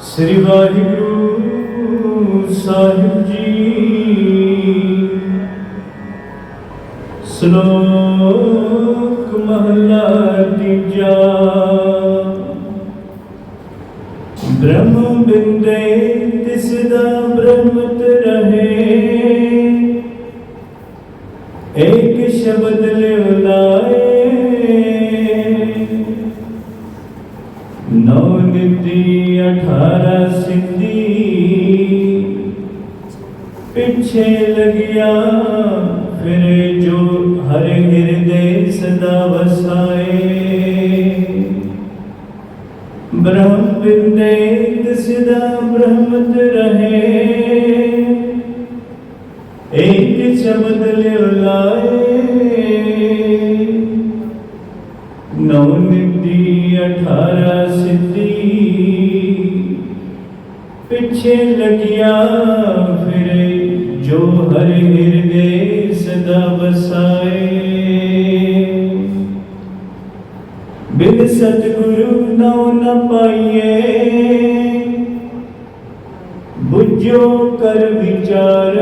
ਸ੍ਰੀ ਵਾਹਿਗੁਰੂ ਸਾਹਿਬ ਜੀ। ਸ਼ਲੋਕ ਮਹਲਾ ਤੀਜਾ। ਬ੍ਰਹਮ ਬਿੰਦੇ ਤਿਸ ਦਾ ਬ੍ਰਹਮਤ ਰਹੇ ਨਿਧੀ ਅਠਾਰਾ ਸਿੰਧੀ। ਪਿੱਛੇ ਲਗਿਆ, ਫਿਰ ਜੋ ਹਰ ਹਿਰਦੇ ਸਦਾ ਵਸਾਏ। ਬ੍ਰਹਮ ਬਿੰਦੇ ਤਿਸਦਾ ਬ੍ਰਹਮਤ ਰਹੇ। ਏਕ ਸ਼ਬਦ ਲਿਵ ਲਾਏ। ਨੌ ਨਿਧੀ ਅਠਾਰਾ ਪਿੱਛੇ ਲਗਿਆ ਫਿਰੇ, ਜੋ ਹਰ ਹਿਰਦੇ ਸਦਾ ਵਸਾਏ। ਬਿਨ ਸਤਿਗੁਰੂ ਨਉ ਨ ਪਾਈਏ ਬੁੱਝੋ ਕਰ ਵਿਚਾਰ।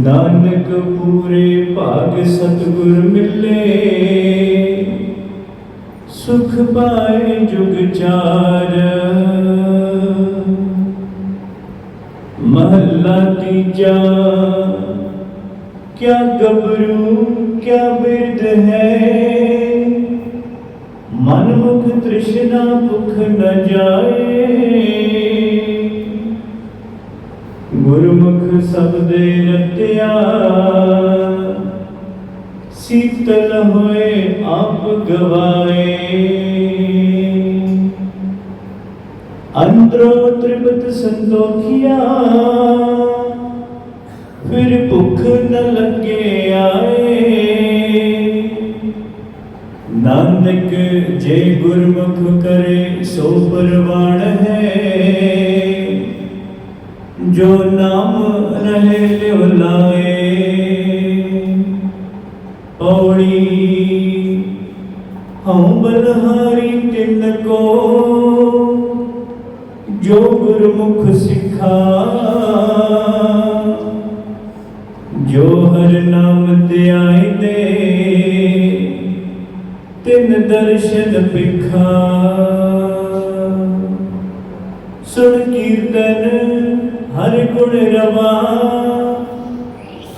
ਨਾਨਕ ਪੂਰੇ ਭਾਗ ਸਤਿਗੁਰ ਮਿਲੇ। ਸੁਖ ਪਾਏ ਜੁਗ ਚਾਰ। ਮਹੱਲਾ ਤੀਜਾ, ਕਿਆ ਗਬਰੂ ਕਿਆ ਬਿਰਦ ਹੈ? ਮਨ ਮੁਖ ਤ੍ਰਿਸ਼ਨਾ ਭੁਖ ਨ ਜਾਏ। ਗੁਰਮੁਖ ਸਭ ਸੀਤਲ ਹੋਏ ਆਪ ਗਵਾਏ। ਅੰਦਰੋਂ ਤ੍ਰਿਪਤ ਸੰਤੋਖਿਆ, ਫਿਰ ਭੁੱਖ ਨ ਲੱਗੇ ਆਏ। ਨਾਨਕ ਜੇ ਗੁਰਮੁਖ ਕਰੇ, ਸੋ ਪਰਵਾਣ ਹੈ। ਜੋ ਨਾਮ ਰਹੇ ਲਿਵ ਲਾਏ। ਪੌੜੀ ਹਉ ਬਲਹਾਰੀ ਤਿਨ ਕੋ ਜੋ ਗੁਰਮੁਖ ਸਿਖਾ। ਜੋ ਹਰ ਨਾਮ ਧਿਆਇ ਦੇ ਤਿੰਨ ਦਰਸ਼ਨ ਪਿਖਾ ਸੁਣ ਕੀਰਤਨ ਹਰ ਗੁਣ ਰਵਾ,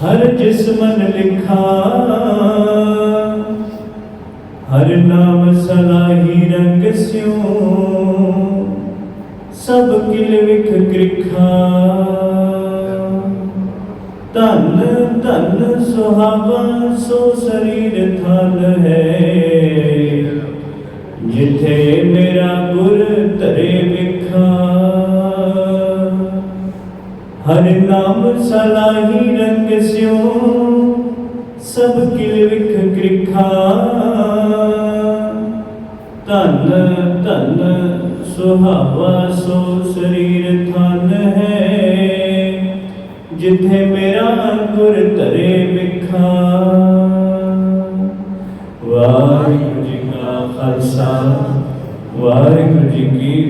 ਹਰ ਜਿਸ ਮਨ ਲਿਖਾ। ਹਰ ਨਾਮ ਸਲਾਹੀ ਰੰਗ ਸਿਉ। ਸਭ ਕਿਲ ਵਿਖ ਕ੍ਰਿਖਾ। ਧਨ ਧਨ ਸੁਹਾਵਾ, ਸੋ ਸਰੀਰ ਥਨ ਹੈ। ਜਿਥੇ ਮੇਰਾ ਗੁਰ ਧਰੇ ਵਿਖਾ। ਹਰ ਨਾਮ ਸਲਾਹੀ ਰੰਗ ਸਿਉ। ਸਭ ਕਿਲ ਵਿਖ ਕ੍ਰਿਖਾ? ਧਨ ਧਨ ਸੁਹਾਵਾ ਸੋ ਸਰੀਰ ਥਨ ਹੈ। ਜਿੱਥੇ ਮੇਰਾ ਗੁਰ ਧਰੇ ਵਿਖਾ। ਵਾਹਿਗੁਰੂ ਜੀ ਕਾ ਖਾਲਸਾ, ਵਾਹਿਗੁਰੂ ਜੀ ਕੀ